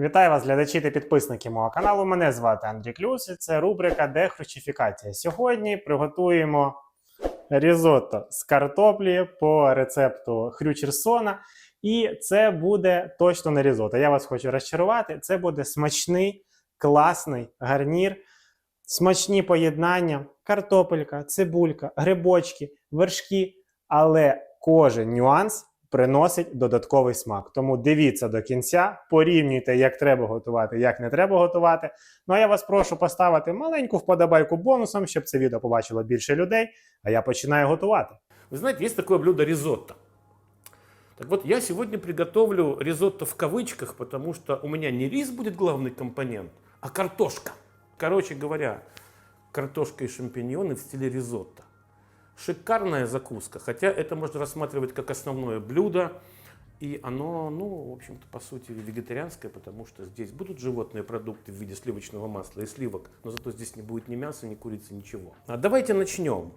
Вітаю вас, глядачі та підписники мого каналу. Мене звати Андрій Клюс, і це рубрика Дехрущифікація. Сьогодні приготуємо різотто з картоплі по рецепту Хрючерсона. І це буде точно не різотто. Я вас хочу розчарувати. Це буде смачний, класний гарнір, смачні поєднання, картопелька, цибулька, грибочки, вершки. Але кожен нюанс приносить додатковий смак. Тому дивіться до кінця, порівнюйте, як треба готувати, як не треба готувати. Ну а я вас прошу поставити маленьку вподобайку бонусом, щоб це відео побачило більше людей. А я починаю готувати. Вы знаете, есть такое блюдо ризотто. Так вот, я сегодня приготовлю ризотто в кавычках, потому что у меня не рис будет главный компонент, а картошка. Короче говоря, картошка и шампиньоны в стиле ризотто. Шикарная закуска, хотя это можно рассматривать как основное блюдо. И оно, ну, в общем-то, по сути, вегетарианское, потому что здесь будут животные продукты в виде сливочного масла и сливок, но зато здесь не будет ни мяса, ни курицы, ничего. А давайте начнем.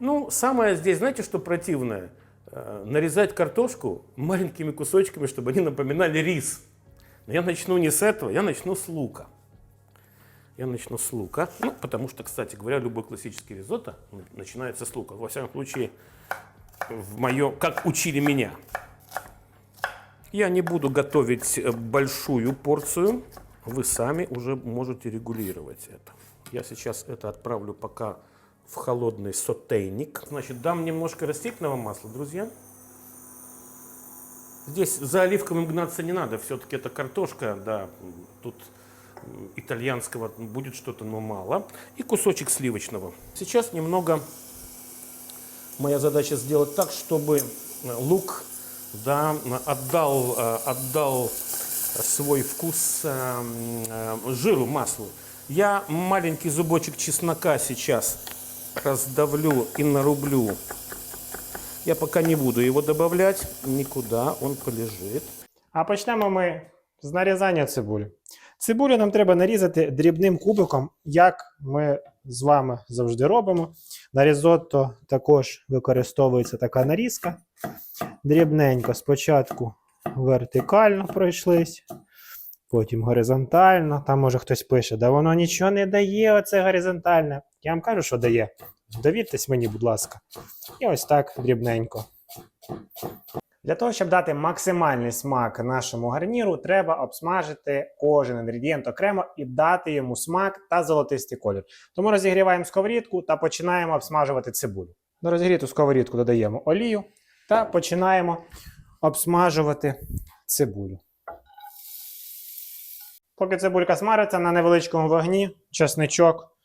Ну, самое здесь, знаете, что противное? Э, Нарезать картошку маленькими кусочками, чтобы они напоминали рис. Но я начну не с этого, я начну с лука. Я начну с лука, ну, потому что, кстати говоря, любой классический ризотто начинается с лука. Во всяком случае, в моем, как учили меня. Я не буду готовить э, большую порцию, вы сами уже можете регулировать это. Я сейчас это отправлю пока в холодный сотейник. Значит, дам немножко растительного масла, друзья. Здесь за оливковым гнаться не надо, все-таки это картошка, да, тут итальянского будет что-то, но мало. И кусочек сливочного. Сейчас немного моя задача сделать так, чтобы э, лук да, отдал, э, отдал свой вкус э, жиру, маслу. Я маленький зубочек чеснока сейчас раздавлю и нарублю. Я пока не буду его добавлять никуда, он полежит. А почнемо ми з нарізання цибулі. Цибулю нам треба нарізати дрібним кубиком, як ми з вами завжди робимо. На різотто також використовується така нарізка. Дрібненько спочатку вертикально пройшлись, потім горизонтально. Там може хтось пише, да воно нічого не дає, оце горизонтальне. Я вам кажу, що дає. Довіртесь мені, будь ласка. І ось так дрібненько. Для того, щоб дати максимальний смак нашому гарніру, треба обсмажити кожен інгредієнт окремо і дати йому смак та золотистий колір. Тому розігріваємо сковорідку та починаємо обсмажувати цибулю. На розігріту сковорідку додаємо олію та починаємо обсмажувати цибулю. Поки цибулька смариться на невеличкому вогні, чесничок,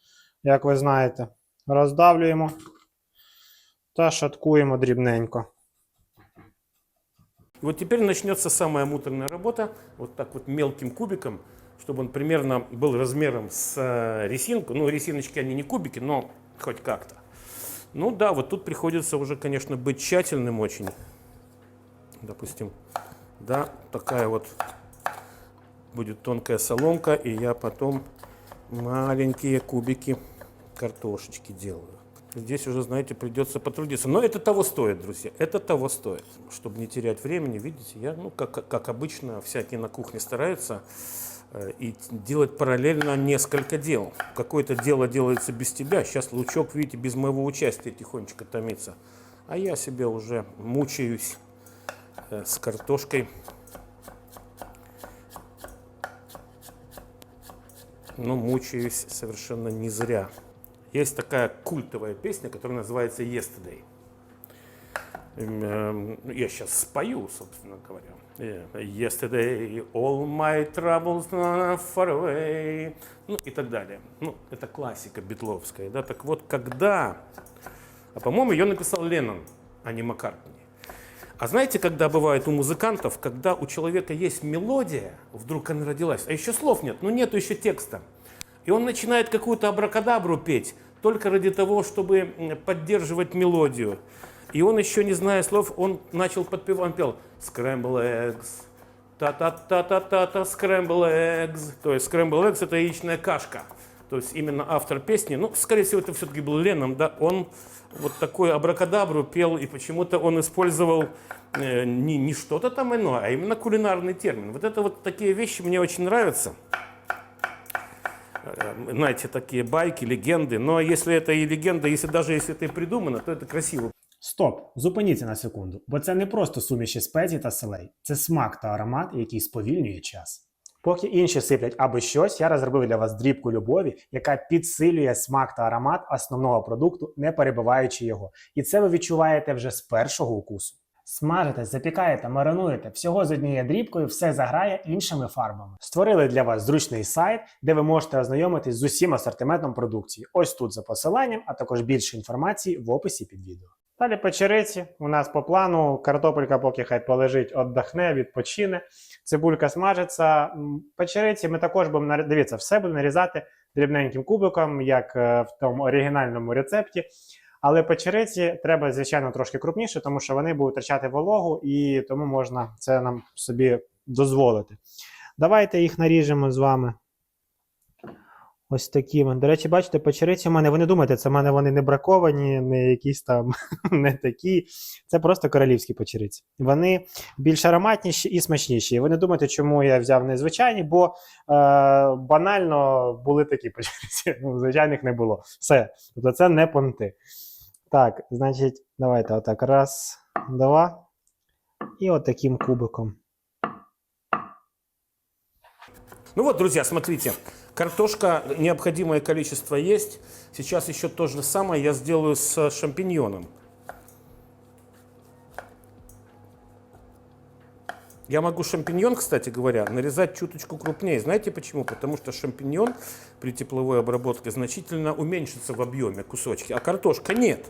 як ви знаєте, роздавлюємо та шаткуємо дрібненько. И вот теперь начнется самая муторная работа, вот так вот мелким кубиком, чтобы он примерно был размером с э, резинку. Ну, резиночки они не кубики, но хоть как-то. Ну да, вот тут приходится уже, конечно, быть тщательным очень. Допустим, да, такая вот будет тонкая соломка, и я потом маленькие кубики картошечки делаю. Здесь уже, знаете, придется потрудиться. Но это того стоит, друзья. Это того стоит. Чтобы не терять времени, видите, я, ну, как, как обычно, всякие на кухне стараются э, и делать параллельно несколько дел. Какое-то дело делается без тебя. Сейчас лучок, видите, без моего участия тихонечко томится. А я себе уже мучаюсь э, с картошкой. Но мучаюсь совершенно не зря. Есть такая культовая песня, которая называется Yesterday. Эм, эм, Я сейчас спою, собственно говоря. Э, Yesterday, all my troubles are far away. Ну и так далее. Ну, это классика битловская. Да? Так вот, когда... А по-моему, ее написал Леннон, а не Маккартни. А знаете, когда бывает у музыкантов, когда у человека есть мелодия, вдруг она родилась, а еще слов нет, ну нету еще текста. И он начинает какую-то абракадабру петь только ради того, чтобы поддерживать мелодию. И он еще не зная слов, он начал подпевать, он пел «Scramble eggs», та-та-та-та-та-та, scramble eggs. То есть scramble eggs – это яичная кашка. то есть именно автор песни, ну, скорее всего, это все-таки был Ленном, да, он вот такой абракадабру пел, и почему-то он использовал э, не, не что-то там иное, а именно кулинарный термин. Вот это вот такие вещи мне очень нравятся. Э, Знаете, такие байки, легенды. Но если это и легенда, если даже если это и придумано, то это красиво. Стоп, зупиніться на секунду, бо це не просто суміші спецій та селей, це смак та аромат, який сповільнює час. Поки інші сиплять аби щось, я розробив для вас дрібку любові, яка підсилює смак та аромат основного продукту, не перебиваючи його. І це ви відчуваєте вже з першого укусу. Смажите, запікаєте, маринуєте всього з однією дрібкою, все заграє іншими фарбами. Створили для вас зручний сайт, де ви можете ознайомитись з усім асортиментом продукції. Ось тут за посиланням, а також більше інформації в описі під відео. Далі печериці. У нас по плану картопелька поки хай полежить, віддохне, відпочине. Цибулька смажиться. Печериці ми також будемо дивіться, все будемо нарізати дрібненьким кубиком, як е, в тому оригінальному рецепті. Але печериці треба, звичайно, трошки крупніше, тому що вони будуть втрачати вологу, і тому можна це нам собі дозволити. Давайте їх наріжемо з вами. Ось такими. До речі, бачите, печериці в мене, ви не думайте, це в мене вони не браковані, не якісь там не такі. Це просто королівські печериці. Вони більш ароматніші і смачніші. І ви не думайте, чому я взяв незвичайні, бо е, банально були такі печериці. Ну, звичайних не було. Все. Тобто це не понти. Так, значить, давайте отак. Раз, два. І от таким кубиком. Ну вот, друзья, смотрите, картошка, необходимое количество есть. Сейчас еще то же самое я сделаю с шампиньоном. Я могу шампиньон, кстати говоря, нарезать чуточку крупнее. Знаете почему? Потому что шампиньон при тепловой обработке значительно уменьшится в объеме кусочки, а картошка нет.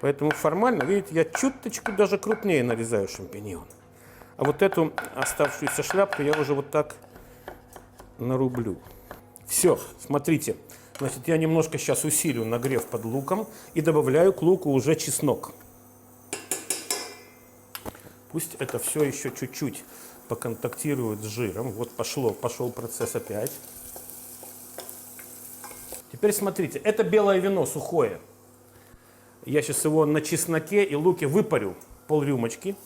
Поэтому формально, видите, я чуточку даже крупнее нарезаю шампиньон. А вот эту оставшуюся шляпку я уже вот так нарублю. Все, смотрите. Значит, я немножко сейчас усилю нагрев под луком и добавляю к луку уже чеснок. Пусть это все еще чуть-чуть поконтактирует с жиром. Вот пошло, пошел процесс опять. Теперь смотрите, это белое вино сухое. Я сейчас его на чесноке и луке выпарю пол рюмочки.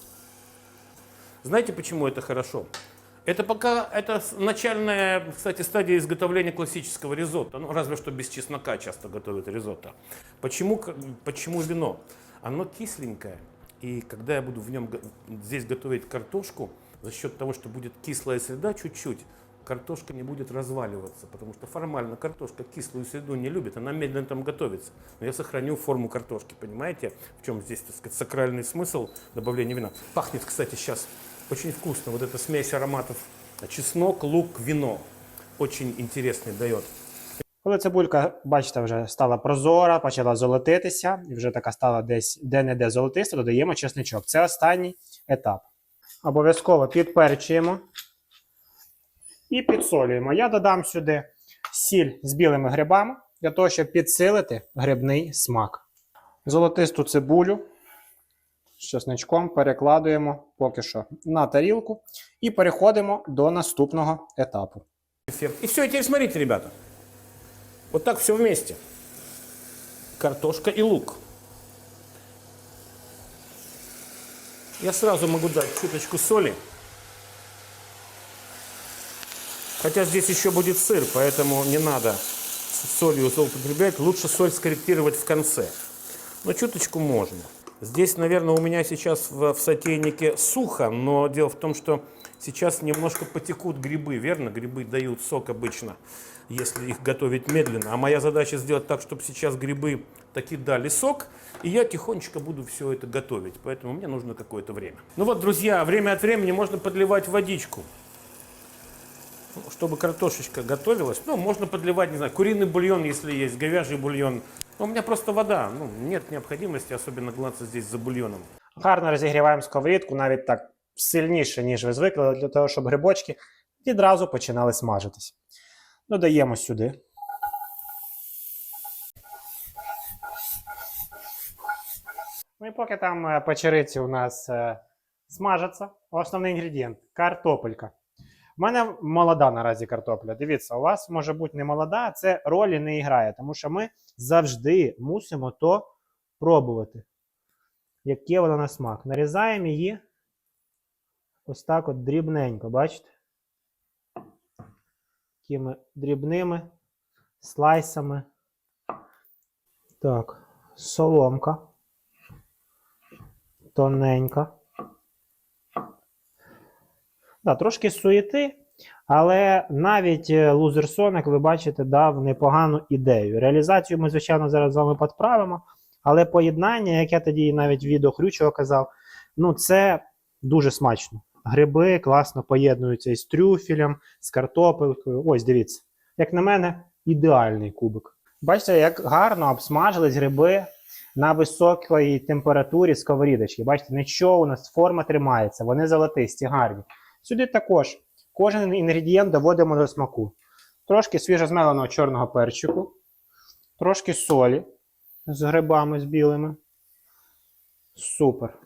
Знаете, почему это хорошо? Это пока это начальная, кстати, стадия изготовления классического ризотто. Ну, разве что без чеснока часто готовят ризотто. Почему, почему вино? Оно кисленькое. И когда я буду в нем здесь готовить картошку, за счет того, что будет кислая среда чуть-чуть, картошка не будет разваливаться, потому что формально картошка кислую среду не любит, она медленно там готовится. Но я сохраню форму картошки, понимаете, в чем здесь, так сказать, сакральный смысл добавления вина. Пахнет, кстати, сейчас очень вкусно, вот эта смесь ароматов, чеснок, лук, вино. Очень интересный дает. Коли цибулька, бачите, вже стала прозора, почала золотитися, і вже така стала десь де-не-де золотиста, додаємо чесничок. Це останній етап. Обов'язково підперчуємо і підсолюємо. Я додам сюди сіль з білими грибами для того, щоб підсилити грибний смак. Золотисту цибулю з чесничком перекладуємо поки що на тарілку і переходимо до наступного етапу. И все, теперь смотрите, ребята. Вот так все вместе. Картошка и лук. Я сразу могу дать чуточку соли. Хотя здесь еще будет сыр, поэтому не надо солью злоупотреблять. Лучше соль скорректировать в конце. Но чуточку можно. Здесь, наверное, у меня сейчас в, в сотейнике сухо, но дело в том, что сейчас немножко потекут грибы, верно? Грибы дают сок обычно, если их готовить медленно. А моя задача сделать так, чтобы сейчас грибы таки дали сок, и я тихонечко буду все это готовить. Поэтому мне нужно какое-то время. Ну вот, друзья, время от времени можно подливать водичку. Ну, чтобы картошечка готовилась, ну, можно подливать, не знаю, куриный бульон, если есть, говяжий бульон. Но у меня просто вода, ну, нет необходимости особенно гнаться здесь за бульоном. Гарно розігріваємо сковорідку, навіть так сильніше, ніж ви звикли, для того, щоб грибочки відразу починали смажитись. Додаємо сюди. Ну і поки там е, печериці у нас е, смажаться, основний інгредієнт картопелька. У мене молода наразі картопля. Дивіться, у вас може бути не молода, а це ролі не грає, тому що ми завжди мусимо то пробувати. Яке воно на смак. Нарізаємо її ось так от дрібненько, бачите? Такими дрібними слайсами. Так, соломка. Тоненька. Да, трошки суєти, але навіть лузер Sonic, ви бачите, дав непогану ідею. Реалізацію ми, звичайно, зараз з вами підправимо, але поєднання, як я тоді навіть відео Хрючого казав, ну це дуже смачно. Гриби класно поєднуються із трюфелем, з картопелькою. Ось дивіться. Як на мене, ідеальний кубик. Бачите, як гарно обсмажились гриби на високій температурі сковорідочки. Бачите, нічого у нас форма тримається, вони золотисті, гарні. Сюди також кожен інгредієнт доводимо до смаку. Трошки свіжозмеленого чорного перчику, трошки солі з грибами з білими. Супер.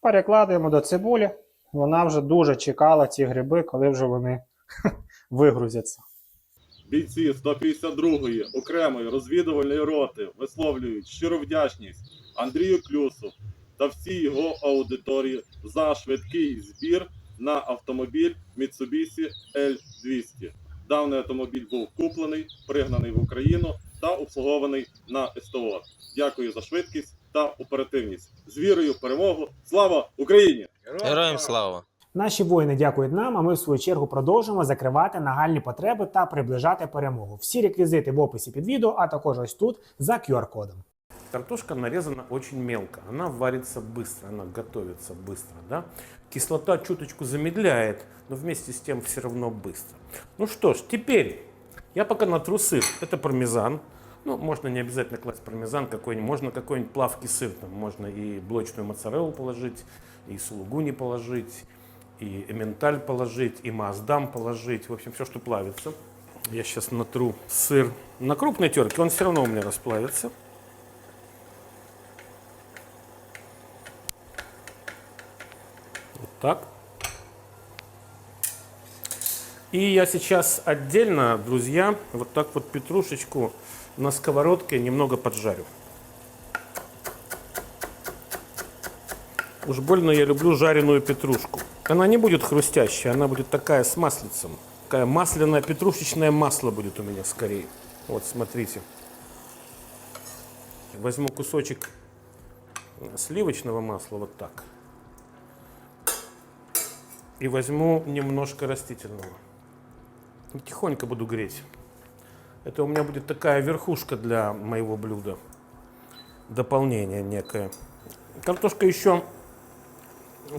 Перекладаємо до цибулі. Вона вже дуже чекала ці гриби, коли вже вони вигрузяться. Бійці 152-ї окремої розвідувальної роти висловлюють щиру вдячність Андрію Клюсу та всій його аудиторії за швидкий збір на автомобіль Mitsubishi L200. Даний автомобіль був куплений, пригнаний в Україну та обслугований на СТО. Дякую за швидкість та оперативність. З вірою в перемогу. Слава Україні! Героям слава! Наші воїни дякують нам, а ми в свою чергу продовжимо закривати нагальні потреби та приближати перемогу. Всі реквізити в описі під відео, а також ось тут за QR-кодом. Картошка нарезана очень мелко. Она варится быстро, она готовится быстро. Да? Кислота чуточку замедляет, но вместе с тем все равно быстро. Ну что ж, теперь я пока натру сыр. Это пармезан. Ну, можно не обязательно класть пармезан какой-нибудь. Можно какой-нибудь плавкий сыр. Там можно и блочную моцареллу положить, и сулугуни положить, и эменталь положить, и маасдам положить. В общем, все, что плавится. Я сейчас натру сыр на крупной терке. Он все равно у меня расплавится. Вот так. И я сейчас отдельно, друзья, вот так вот петрушечку на сковородке немного поджарю. Уж больно я люблю жареную петрушку. Она не будет хрустящая, она будет такая с маслицем. Такая масляное петрушечное масло будет у меня скорее. Вот, смотрите. Возьму кусочек сливочного масла вот так. И возьму немножко растительного. Тихонько буду греть. Это у меня будет такая верхушка для моего блюда. Дополнение некое. Картошка еще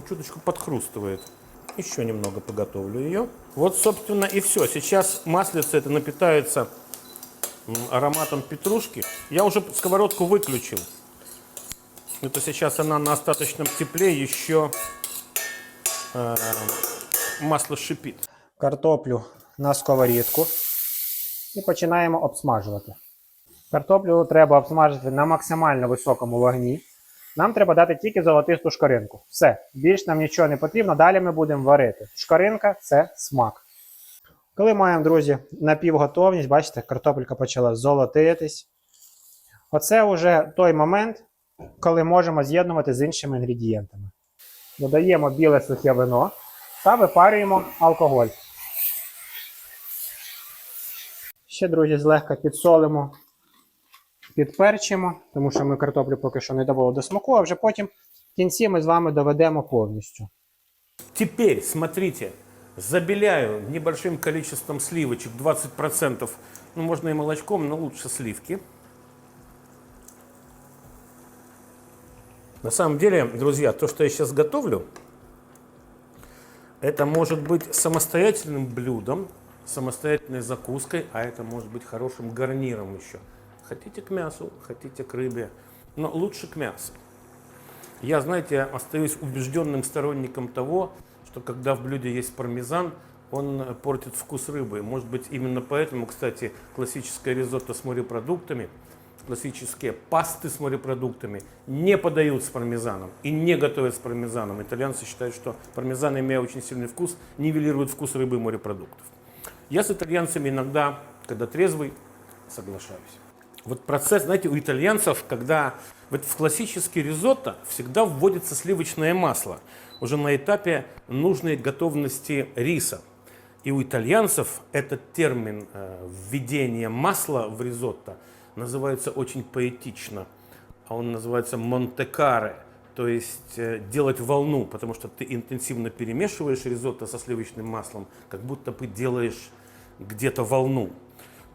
чуточку подхрустывает. Еще немного поготовлю ее. Вот, собственно, и все. Сейчас маслице это напитается ароматом петрушки. Я уже сковородку выключил. Это сейчас она на остаточном тепле еще э, масло шипит. Картоплю на сковорідку і починаємо обсмажувати. Картоплю треба обсмажити на максимально високому вогні. Нам треба дати тільки золотисту шкаринку. Все, більш нам нічого не потрібно. Далі ми будемо варити. Шкаринка це смак. Коли маємо, друзі, напівготовність, бачите, картопелька почала золотитись. Оце вже той момент, коли можемо з'єднувати з іншими інгредієнтами. Додаємо біле сухе вино та випарюємо алкоголь. Ще, друзі, злегка підсолимо, підперчимо, тому що ми картоплю поки що не довели до смаку, а вже потім в кінці ми з вами доведемо повністю. Теперь, смотрите, забеляю небольшим количеством сливочек, 20%. Ну, можно и молочком, но лучше сливки. На самом деле, друзья, то, что я сейчас готовлю, это может быть самостоятельным блюдом, самостоятельной закуской, а это может быть хорошим гарниром еще. Хотите к мясу, хотите к рыбе, но лучше к мясу. Я, знаете, остаюсь убежденным сторонником того, что когда в блюде есть пармезан, он портит вкус рыбы. Может быть, именно поэтому, кстати, классическое ризотто с морепродуктами классические пасты с морепродуктами не подают с пармезаном и не готовят с пармезаном. Итальянцы считают, что пармезан, имея очень сильный вкус, нивелирует вкус рыбы и морепродуктов. Я с итальянцами иногда, когда трезвый, соглашаюсь. Вот процесс, знаете, у итальянцев, когда вот в классический ризотто всегда вводится сливочное масло, уже на этапе нужной готовности риса. И у итальянцев этот термин э, введение масла в ризотто называется очень поэтично, а он называется монтекаре, то есть э, делать волну, потому что ты интенсивно перемешиваешь ризотто со сливочным маслом, как будто бы делаешь где-то волну.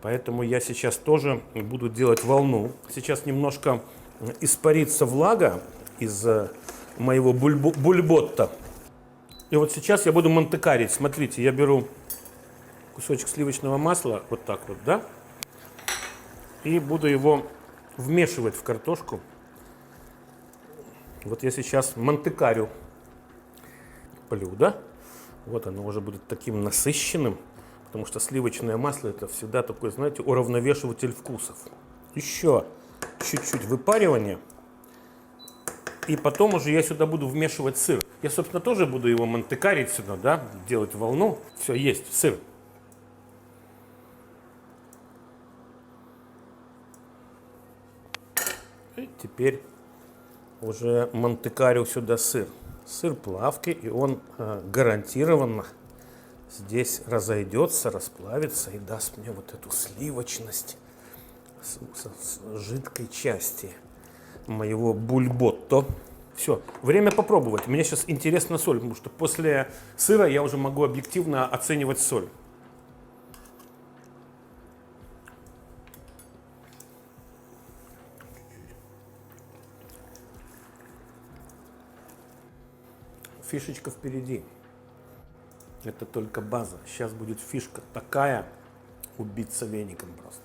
Поэтому я сейчас тоже буду делать волну. Сейчас немножко испарится влага из э, моего бульбо- бульботта. И вот сейчас я буду мантекарить. Смотрите, я беру кусочек сливочного масла, вот так вот, да? И буду его вмешивать в картошку. Вот я сейчас мантекарю блюдо. Вот оно уже будет таким насыщенным, потому что сливочное масло это всегда такой, знаете, уравновешиватель вкусов. Еще чуть-чуть выпаривания. И потом уже я сюда буду вмешивать сыр. Я, собственно, тоже буду его мантекарить сюда, да, делать волну. Все, есть, сыр. И теперь уже мантекарю сюда сыр. Сыр плавки, и он э, гарантированно здесь разойдется, расплавится и даст мне вот эту сливочность с, с- с жидкой части моего бульботто. Все, время попробовать. Мне сейчас интересна соль, потому что после сыра я уже могу объективно оценивать соль. Фишечка впереди. Это только база. Сейчас будет фишка такая, убиться веником просто.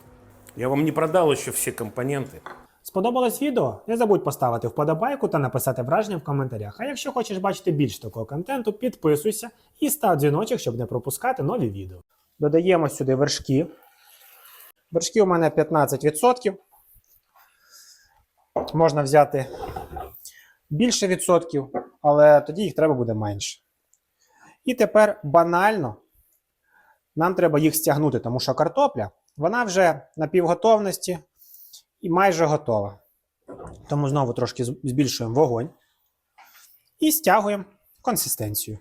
Я вам не продал еще все компоненты. Сподобалось відео? Не забудь поставити вподобайку та написати враження в коментарях. А якщо хочеш бачити більш такого контенту, підписуйся і став дзвіночок, щоб не пропускати нові відео. Додаємо сюди вершки. Вершки у мене 15%. Можна взяти більше відсотків, але тоді їх треба буде менше. І тепер банально нам треба їх стягнути, тому що картопля вона вже на півготовності і майже готова. Тому знову трошки збільшуємо вогонь і стягуємо консистенцію.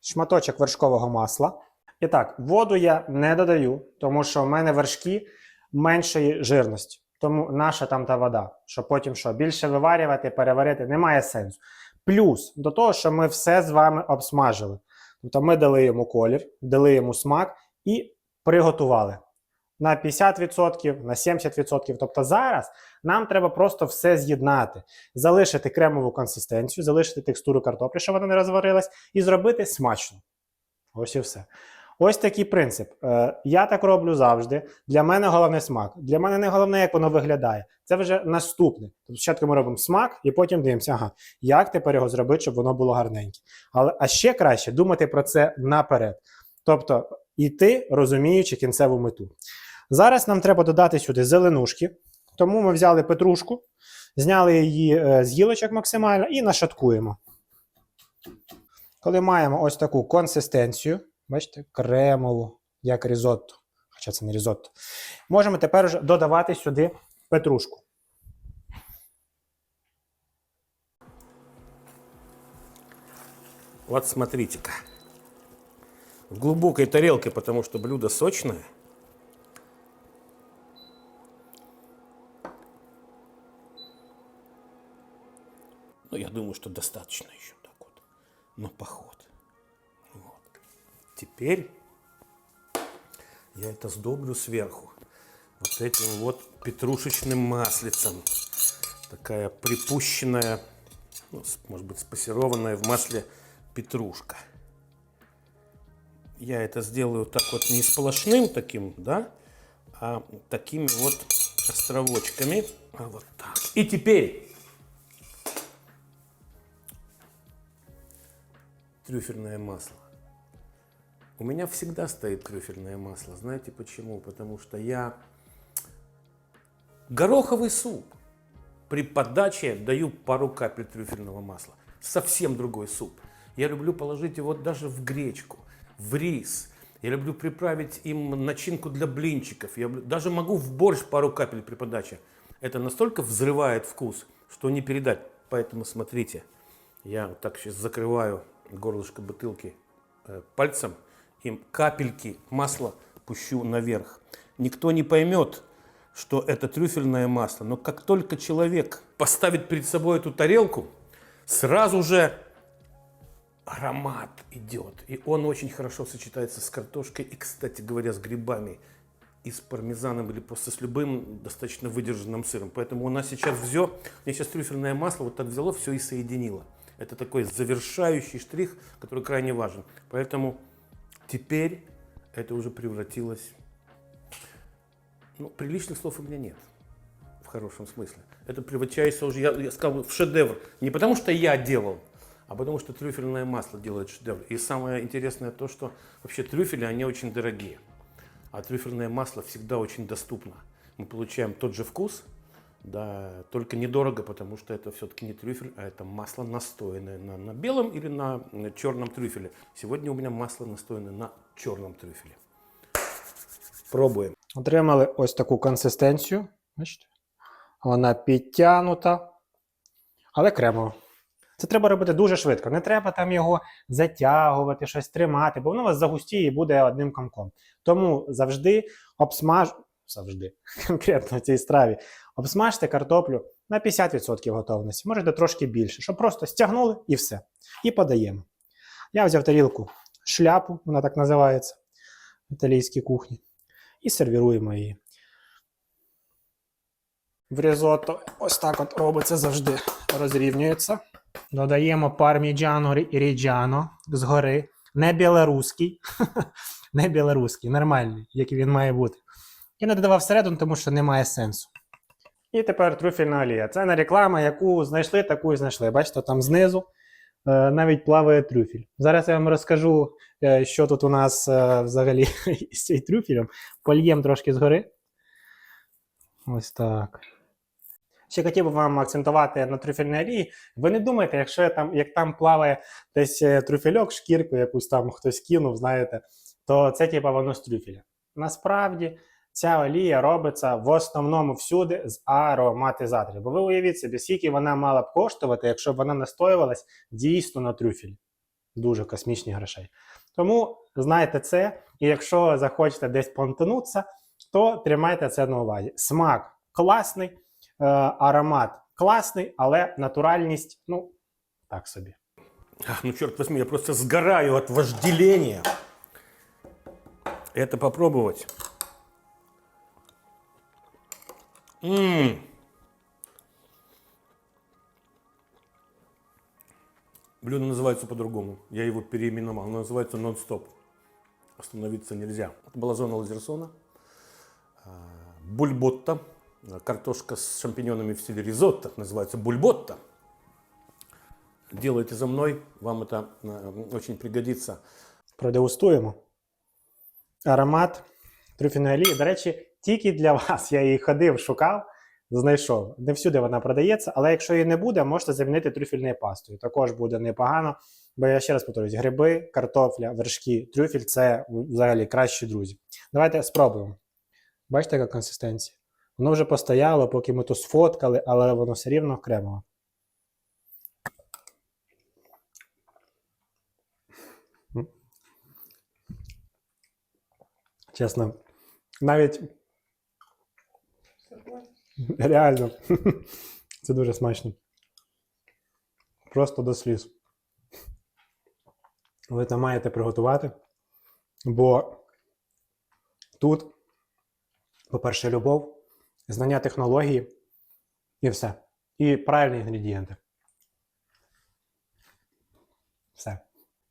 Шматочок вершкового масла. І так, воду я не додаю, тому що в мене вершки меншої жирності. Тому наша там та вода, що потім що більше виварювати, переварити, немає сенсу. Плюс до того, що ми все з вами обсмажили. Тобто ми дали йому колір, дали йому смак і приготували на 50%, на 70%. Тобто зараз нам треба просто все з'єднати, залишити кремову консистенцію, залишити текстуру картоплі, щоб вона не розварилась, і зробити смачно. Ось і все. Ось такий принцип. Е, я так роблю завжди. Для мене головне смак. Для мене не головне, як воно виглядає. Це вже наступне. Тобто спочатку ми робимо смак, і потім дивимося, ага, як тепер його зробити, щоб воно було гарненьке. Але а ще краще думати про це наперед. Тобто йти, розуміючи кінцеву мету. Зараз нам треба додати сюди зеленушки, тому ми взяли петрушку, зняли її е, з гілочок максимально і нашаткуємо. Коли маємо ось таку консистенцію, бачите, кремову, як різотто, хоча це не різотто, можемо тепер вже додавати сюди петрушку. Вот смотрите-ка. В глубокой тарелке, потому что блюдо сочное. Ну, я думаю, что достаточно еще так вот. На поход. Теперь я это сдоблю сверху. Вот этим вот петрушечным маслицем. Такая припущенная, ну, может быть, спассерованная в масле петрушка. Я это сделаю так вот не сплошным таким, да, а такими вот островочками. А вот так. И теперь трюфельное масло. У меня всегда стоит трюфельное масло. Знаете почему? Потому что я Гороховый суп. При подаче даю пару капель трюфельного масла. Совсем другой суп. Я люблю положить его даже в гречку, в рис. Я люблю приправить им начинку для блинчиков. Я даже могу в борщ пару капель при подаче. Это настолько взрывает вкус, что не передать. Поэтому смотрите, я вот так сейчас закрываю горлышко бутылки э, пальцем и капельки масла пущу наверх. Никто не поймет, что это трюфельное масло, но как только человек поставит перед собой эту тарелку, сразу же аромат идет. И он очень хорошо сочетается с картошкой и, кстати говоря, с грибами и с пармезаном или просто с любым достаточно выдержанным сыром. Поэтому у нас сейчас все, мне сейчас трюфельное масло вот так взяло, все и соединило. Это такой завершающий штрих, который крайне важен. Поэтому теперь это уже превратилось... Ну, приличных слов у меня нет. В хорошем смысле. Это превращается уже, я, я сказал, в шедевр. Не потому что я делал, а потому что трюфельное масло делает шедевр. И самое интересное то, что вообще трюфели, они очень дорогие. А трюфельное масло всегда очень доступно. Мы получаем тот же вкус, да, только недорого, потому что это все-таки не трюфель, а это масло настоянное на, на белом или на, на черном трюфеле. Сегодня у меня масло настоянное на черном трюфеле. Пробуем. Отримали ось таку консистенцію. Бачите? Вона підтягнута, але кремова. Це треба робити дуже швидко. Не треба там його затягувати, щось тримати, бо воно у вас загустіє і буде одним комком. Тому завжди обсмаж... завжди, конкретно в цій страві, обсмажте картоплю на 50% готовності, можете трошки більше, щоб просто стягнули і все. І подаємо. Я взяв тарілку шляпу, вона так називається в італійській кухні і сервіруємо її. В різотто ось так от робиться завжди. Розрівнюється. Додаємо парміджано і ріджано згори. Не білоруський. не білоруський, нормальний, який він має бути. І не додавав всередину, тому що немає сенсу. І тепер трюфельна олія. Це не реклама, яку знайшли, таку і знайшли. Бачите, там знизу е, навіть плаває трюфель. Зараз я вам розкажу, е, що тут у нас е, взагалі з цим трюфелем. Польєм трошки згори. Ось так. Ще хотів би вам акцентувати на трюфельній олії. Ви не думайте, якщо там, як там плаває десь трюфельок, шкірку якусь там хтось кинув, знаєте, то це типа воно з трюфеля. Насправді ця олія робиться в основному всюди з ароматизаторів. Бо ви уявіть собі, скільки вона мала б коштувати, якщо б вона настоювалась дійсно на трюфелі. Дуже космічні грошей. Тому знайте це, і якщо захочете десь понтанутися, то тримайте це на увазі. Смак класний, е, аромат класний, але натуральність, ну, так собі. Ах, ну черт возьми, я просто сгораю от вожделения. Это попробовать. М. Блюдо называется по-другому. Я его переименовал. Оно называется нон-стоп. Остановиться нельзя. Это была зона Лазерсона. А, Бульботта. А, Картошка с шампиньонами в стиле ризотто. Называется бульботта. Делайте за мной. Вам это э, очень пригодится. продегустуємо. Аромат трюфельної олії. До речі, тільки для вас. Я її ходив, шукав, знайшов. Не всюди вона продається, але якщо її не буде, можете замінити трюфельною пастою. Також буде непогано. Бо я ще раз повторюсь: гриби, картопля, вершки, трюфель це взагалі кращі друзі. Давайте спробуємо. Бачите, яка консистенція? Воно вже постояло, поки ми то сфоткали, але воно все рівно кремове. Чесно, навіть реально, це дуже смачно. Просто до сліз. Ви це маєте приготувати, бо тут, по-перше, любов, знання технології і все. І правильні інгредієнти. Все.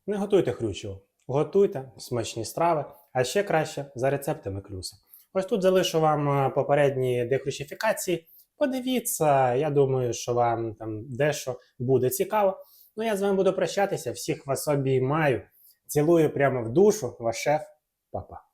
Не готуйте хрючево. Готуйте смачні страви, а ще краще за рецептами клюса. Ось тут залишу вам е, попередні дехрущифікації. Подивіться, я думаю, що вам там дещо буде цікаво. Ну я з вами буду прощатися. Всіх вас обіймаю. Цілую прямо в душу, ваш шеф, папа.